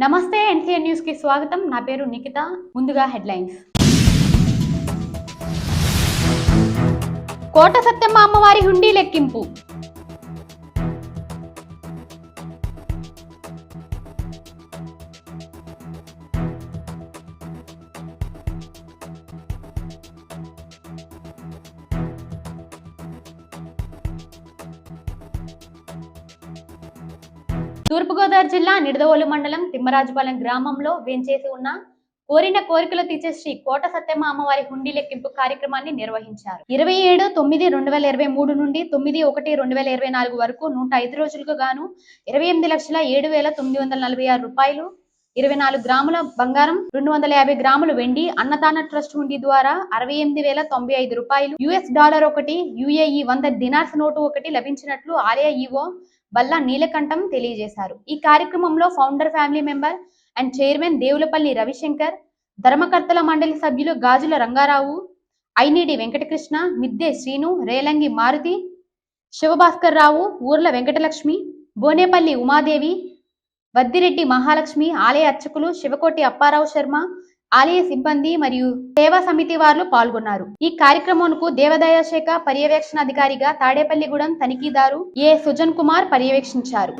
నమస్తే ఎన్సీఎన్ న్యూస్కి స్వాగతం. నా పేరు నిఖిత. ముందుగా హెడ్లైన్స్. కోట సత్యమ్మ అమ్మవారి హుండీ లెక్కింపు. తూర్పుగోదావరి జిల్లా నిడదవోలు మండలం తిమ్మరాజుపాలెం గ్రామంలో వేంచేసి ఉన్న కోరిన కోరికలు తీర్చే శ్రీ కోట సత్యమ్మ అమ్మవారి హుండీ లెక్కింపు కార్యక్రమాన్ని నిర్వహించారు. ఇరవై ఏడు తొమ్మిది రెండు వేల ఇరవై మూడు నుండి తొమ్మిది ఒకటి రెండు వేల ఇరవై నాలుగు వరకు నూట ఐదు రోజులకు గాను ఇరవై ఎనిమిది లక్షల ఏడు వేల తొమ్మిది వందల నలభై ఆరు రూపాయలు ఇరవై నాలుగు గ్రాముల బంగారం రెండు వందల యాభై గ్రాములు వెండి అన్నదాన ట్రస్ట్ హుండీ ద్వారా అరవై ఎనిమిది వేల తొంభై ఐదు రూపాయలు యుఎస్ డాలర్ ఒకటి యుఏఈ వంద దినార్స్ నోటు ఒకటి లభించినట్లు ఆలయ ఈవో బల్లా నీలకంఠం తెలియజేశారు. ఈ కార్యక్రమంలో founder family member and chairman Devulapalli Ravishankar ధర్మకర్తల మండలి సభ్యులు గాజుల రంగారావు ఐనీడి వెంకటకృష్ణ మిద్దె శ్రీను రేలంగి మారుతి శివభాస్కర్ రావు ఊర్ల వెంకటలక్ష్మి బోనేపల్లి ఉమాదేవి వద్దిరెడ్డి మహాలక్ష్మి ఆలయ అర్చకులు శివకోటి అప్పారావు శర్మ ఆలయ సిబ్బంది మరియు సేవా సమితి వారు పాల్గొన్నారు. ఈ కార్యక్రమంకు దేవాదాయ శాఖ పర్యవేక్షణ అధికారిగా తాడేపల్లిగూడెం తనిఖీదారు ఏ సుజన్ కుమార్ పర్యవేక్షించారు.